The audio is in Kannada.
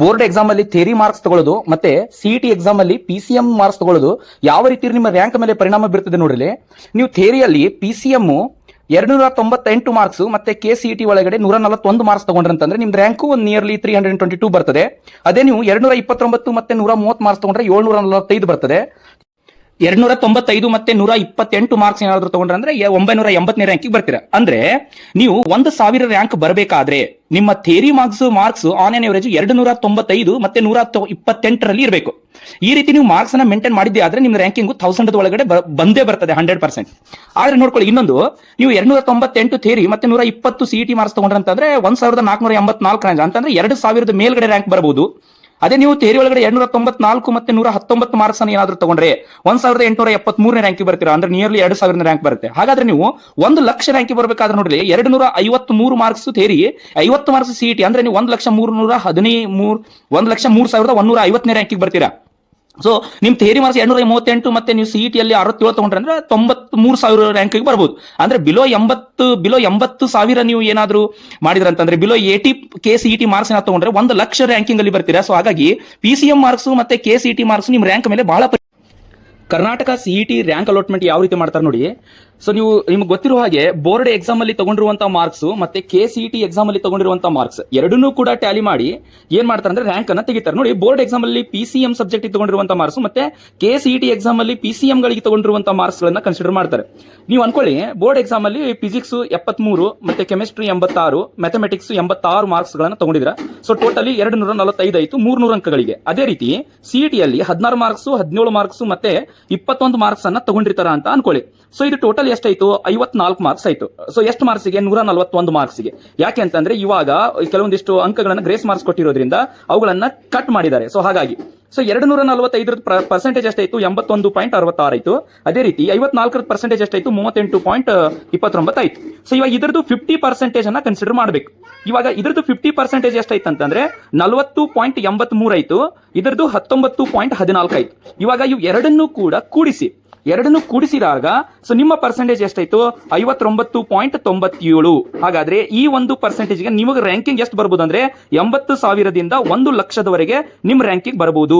ಬೋರ್ಡ್ ಎಕ್ಸಾಮ್ ಅಲ್ಲಿ ಥೇರಿ ಮಾರ್ಕ್ಸ್ ತಗೊಳ್ಳೋದು ಮತ್ತೆ ಸಿಇಟಿ ಎಕ್ಸಾಮ್ ಅಲ್ಲಿ ಪಿ ಸಿ ಎಂ ಮಾರ್ಕ್ಸ್ ತಗೊಳ್ಳೋದು ಯಾವ ರೀತಿ ನಿಮ್ಮ ರ್ಯಾಂಕ್ ಮೇಲೆ ಪರಿಣಾಮ ಬೀರ್ತದೆ ನೋಡ್ರಿ ನೀವು ಥೇರಿಯಲ್ಲಿ ಪಿ ಸಿ ಎಂ ಎರಡ್ನೂರ ತೊಂಬತ್ತೆಂಟು ಮಾರ್ಕ್ಸ್ ಮತ್ತೆ ಕೆ ಸಿ ಟಿ ಒಳಗಡೆ ನೂರ ನಲವತ್ತೊಂದು ಮಾರ್ಕ್ಸ್ ತಗೊಂಡ್ರಂತಂದ್ರೆ ನಿಮ್ ರ್ಯಾಂಕು ಒಂದು nearly three hundred twenty two ಬರ್ತದೆ. ಅದೇ ನೀವು ಎರಡ್ನೂರ ಇಪ್ಪತ್ತೊಂಬತ್ತು ಮತ್ತೆ ನೂರ ಮೂವತ್ತು ಮಾರ್ಕ್ಸ್ ತಗೊಂಡ್ರೆ ಏಳ್ನೂರ ನಲವತ್ತೈದು ಬರ್ತದೆ. ಎರಡ್ನೂರ ತೊಂಬತ್ತೈದು ಮತ್ತೆ ನೂರ ಇಪ್ಪತ್ತೆಂಟು ಮಾರ್ಕ್ಸ್ ಏನಾದ್ರು ತಗೊಂಡ್ರೆ ಅಂದ್ರೆ ಒಂಬೈನೂರ ಎಂಬತ್ತನೇ ರ್ಯಾಂಕಿಗೆ ಬರ್ತೀರಾ? ಅಂದ್ರೆ, ನೀವು ಒಂದು ಸಾವಿರ ರ್ಯಾಂಕ್ ಬರಬೇಕಾದ್ರೆ, ನಿಮ್ಮ theory marks marks on an average ಎರಡು ನೂರ ತೊಂಬತ್ತೈದು ಮತ್ತೆ ನೂರ ಇಪ್ಪತ್ತೆಂಟರಲ್ಲಿ ಇರಬೇಕು. ಈ ರೀತಿ ನೀವು ಮಾರ್ಕ್ಸ್ನ ಮೇಂಟೈನ್ ಮಾಡಿದ್ದೆ ಆದ್ರೆ ನಿಮ್ಮ ರ್ಯಾಂಕಿಂಗ್ ಥೌಸಂಡ್ ಒಳಗಡೆ ಬಂದೇ ಬರ್ತದೆ ಹಂಡ್ರೆಡ್ ಪರ್ಸೆಂಟ್ ಆದ್ರೆ ನೋಡ್ಕೊಳ್ಳಿ, ಇನ್ನೊಂದು, ನೀವು ಎರಡ್ನೂರ ತೊಂಬತ್ತೆಂಟು ಥೇರಿ ಮತ್ತೆ ನೂರ ಇಪ್ಪತ್ತು ಸಿಇಟಿ ಮಾರ್ಕ್ಸ್ ತಗೊಂಡ್ರೆ ಅಂತಂದ್ರೆ ಒಂದ್ ಸಾವಿರದ ನಾಲ್ಕುನೂರ ಎಂಬತ್ನಾಲ್ಕು ಅಂತಂದ್ರೆ ಎರಡು ಸಾವಿರದ ಮೇಲ್ಗಡೆ ರ್ಯಾಂಕ್ ಬರಬಹುದು ಅದೇ ನೀವು ತೇರಿ ಒಳಗಡೆ ಎರಡ್ನೂರ ತೊಂಬತ್ನಾಲ್ಕು ಮತ್ತೆ ನೂರ ಹತ್ತೊಂಬತ್ತು ಮಾರ್ಕ್ಸ್ ಅನ್ನು ಏನಾದ್ರೂ ತಗೊಂಡ್ರೆ ಒಂದ್ ಸಾವಿರದ ಎಂಟುನೂರ ಎಪ್ಪತ್ಮೂರನೇ ರ್ಯಾಂಕ್ ಬರ್ತೀರಾ ಅಂದ್ರೆ ನಿಯರ್ಲಿ ಎರಡು ಸಾವಿರದ ರ್ಯಾಂಕ್ ಬರುತ್ತೆ. ಹಾಗಾದ್ರೆ ನೀವು ಒಂದು ಲಕ್ಷ ರ್ಯಾಂಕ್ ಬರಬೇಕಾದ್ರೆ ನೋಡ್ರಿ ಎರಡು ನೂರ ಐವತ್ತ್ ಮೂರು ಮಾರ್ಕ್ಸ್ ತೇರಿ ಐವತ್ತು ಮಾರ್ಕ್ಸ್ ಸಿಇಟಿ ಅಂದ್ರೆ ನೀವು ಒಂದ್ ಲಕ್ಷ ಮೂರು ನೂರ ಹದಿನೈದು ಒಂದ್ ಲಕ್ಷ ಮೂರ್ ಸಾವಿರದ ಒಂದೂರ ಐವತ್ತನೇ ರ್ಯಾಂಕಿಗೆ ಬರ್ತೀರಾ. ಸೊ ನಿಮ್ ಥೇರಿ ಮಾರ್ಕ್ಸ್ ಎರಡ್ನೂರ ಮೂವತ್ತೆಂಟು ಮತ್ತೆ ನೀವು ಸಿಇಟಿ ಅಲ್ಲಿ ಅರವತ್ತೇಳು ತಗೊಂಡ್ರೆ ಅಂದ್ರೆ ತೊಂಬತ್ ಮೂರು ಸಾವಿರ ರ್ಯಾಂಕಿಗೆ ಬರ್ಬೋದು. ಅಂದ್ರೆ ಬಿಲೋ ಎಂಬತ್ತು ಬಿಲೋ ಎಂಬತ್ತು ಸಾವಿರ ನೀವು ಏನಾದ್ರು ಮಾಡಿದ್ರಂತಂದ್ರೆ below eighty K CET marks ಏನಾದ್ರು ತಗೊಂಡ್ರೆ, ಒಂದು ಲಕ್ಷ ರ್ಯಾಂಕಿಂಗ್ ಅಲ್ಲಿ ಬರ್ತೀರಾ. ಸೊ ಹಾಗಾಗಿ ಪಿ ಸಿ ಎಂ ಮಾರ್ಕ್ಸ್ ಮತ್ತೆ ಕೆ ಸಿಇಟಿ ಮಾರ್ಕ್ಸ್ ನಿಮ್ ರ್ಯಾಂಕ್ ಮೇಲೆ ಬಹಳ ಕರ್ನಾಟಕ ಟಿ ರ್ಯಾಂಕ್ ಅಲಾಟ್ಮೆಂಟ್ ಯಾವ ರೀತಿ ಮಾಡ್ತಾರೆ ನೋಡಿ. ಸೊ ನೀವು ನಿಮ್ಗೆ ಗೊತ್ತಿರುವ ಹಾಗೆ ಬೋರ್ಡ್ ಎಕ್ಸಾಮ್ ಅಲ್ಲಿ ತಗೊಂಡಿರುವಂತಹ ಮಾರ್ಕ್ಸ್ ಮತ್ತೆ ಕೆ ಸಿಇಟಿ ಎಕ್ಸಾಮ್ ಅಲ್ಲಿ ತಗೊಂಡಿರುವಂತಹ ಮಾರ್ಕ್ಸ್ ಎರಡನ್ನೂ ಕೂಡ ಟ್ಯಾಲಿ ಮಾಡಿ ಏನ್ ಮಾಡ್ತಾರೆ ಅಂದ್ರೆ ರ್ಯಾಂಕ್ ಅನ್ನ ತೆಗಿತಾರೆ. ನೋಡಿ ಬೋರ್ಡ್ ಎಕ್ಸಾಮ್ ಅಲ್ಲಿ ಪಿ ಸಿ ಎಂ ಸಬ್ಜೆಕ್ಟ್ ತಗೊಂಡಿರುವಂತಹ ಮಾರ್ಕ್ಸ್ ಮತ್ತೆ ಕೆ ಸಿಇಟಿ ಎಕ್ಸಾಮ್ ಅಲ್ಲಿ ಪಿ ಸಿ ಎಂ ಗಳಿಗೆ ತಗೊಂಡಿರುವಂತಹ ಮಾರ್ಕ್ಸ್ ಗಳನ್ನ ಕನ್ಸಿಡರ್ ಮಾಡ್ತಾರೆ. ನೀವು ಅನ್ಕೊಳ್ಳಿ ಬೋರ್ಡ್ ಎಕ್ಸಾಮ್ ಅಲ್ಲಿ ಫಿಸಿಕ್ಸ್ ಎಪ್ಪತ್ಮೂರು, ಮತ್ತೆ ಕೆಮಿಸ್ಟ್ರಿ ಎಂಬತ್ತಾರು ಮ್ಯಾಥಮೆಟಿಕ್ಸ್ ಎಂಬತ್ತಾರು ಮಾರ್ಕ್ಸ್ ಗಳನ್ನ ತಗೊಂಡಿದ್ರ ಸೊ ಟೋಟಲಿ ಎರಡು ನೂರ ನಲವತ್ತೈದು ಆಯ್ತು, ಮೂರ್ನೂರು ಅಂಕಗಳಿಗೆ. ಅದೇ ರೀತಿ ಸಿಇಟಿಯಲ್ಲಿ ಹದಿನಾರು ಮಾರ್ಕ್ಸ್ ಹದಿನೇಳು ಮಾರ್ಕ್ಸ್ ಮತ್ತೆ ಇಪ್ಪತ್ತೊಂದು ಮಾರ್ಕ್ಸ್ ಅನ್ನ ತಗೊಂಡಿರ್ತಾರ ಅಂತ ಅನ್ಕೊಳ್ಳಿ. ಸೊ ಇದು ಟೋಟಲ್ ಎಷ್ಟಾಯ್ತು? ಐವತ್ನಾಲ್ಕು ಮಾರ್ಕ್ಸ್ ಆಯ್ತು. ಸೊ ಎಷ್ಟು ಮಾರ್ಕ್ಸ್ಗೆ ನೂರ ಮಾರ್ಕ್ಸ್ ಮಾರ್ಕ್ಸ್ಗೆ ಯಾಕೆ ಅಂತಂದ್ರೆ ಇವಾಗ ಕೆಲವೊಂದಿಷ್ಟು ಅಂಕಗಳನ್ನ ಗ್ರೇಸ್ ಮಾರ್ಕ್ಸ್ ಕೊಟ್ಟಿರೋದ್ರಿಂದ ಅವುಗಳನ್ನ ಕಟ್ ಮಾಡಿದ್ದಾರೆ. ಸೊ ಹಾಗಾಗಿ ಸೊ ಎರಡು ನೂರ ನಲವತ್ತೈದರ ಪರ್ಸೆಂಟೇಜ್ ಎಷ್ಟಾಯಿತು ಎಂಬತ್ತೊಂದು ಪಾಯಿಂಟ್ ಅರವತ್ತಾರಾಯಿತು. ಅದೇ ರೀತಿ ಐವತ್ನಾಲ್ಕರ ಪರ್ಸೆಂಟೇಜ್ ಎಷ್ಟಾಯ್ತು ಮೂವತ್ತೆಂಟು ಪಾಯಿಂಟ್ ಇಪ್ಪತ್ತೊಂಬತ್ತು ಆಯ್ತು ಸೊ ಇವಾಗ ಇದರದ್ದು ಫಿಫ್ಟಿ ಪರ್ಸೆಂಟೇಜ್ ಅನ್ನ ಕನ್ಸಿಡರ್ ಮಾಡಬೇಕು. ಇವಾಗ ಇದರದ್ದು ಫಿಫ್ಟಿ ಪರ್ಸೆಂಟೇಜ್ ಎಷ್ಟಾಯ್ತು ಅಂತಂದ್ರೆ ನಲವತ್ತು ಪಾಯಿಂಟ್ ಎಂಬತ್ತ್ ಮೂರು ಆಯ್ತು ಇದ್ರದ್ದು ಹತ್ತೊಂಬತ್ತು ಪಾಯಿಂಟ್ ಹದಿನಾಲ್ಕು ಆಯ್ತು ಇವಾಗ ಇವು ಎರಡನ್ನೂ ಕೂಡ ಕೂಡಿಸಿ. ಎರಡನ್ನು ಕೂಡಿಸಿದಾಗ ಸೊ ನಿಮ್ಮ ಪರ್ಸೆಂಟೇಜ್ ಎಷ್ಟಾಯ್ತು? ಐವತ್ತೊಂಬತ್ತು ಪಾಯಿಂಟ್ ತೊಂಬತ್ತೇಳು. ಹಾಗಾದ್ರೆ ಈ ಒಂದು ಪರ್ಸೆಂಟೇಜ್ಗೆ ನಿಮಗೆ ರ್ಯಾಂಕಿಂಗ್ ಎಷ್ಟು ಬರ್ಬೋದು ಅಂದ್ರೆ ಎಂಬತ್ತು ಸಾವಿರದಿಂದ ಒಂದು ಲಕ್ಷದವರೆಗೆ ನಿಮ್ಮ ರ್ಯಾಂಕಿಂಗ್ ಬರಬಹುದು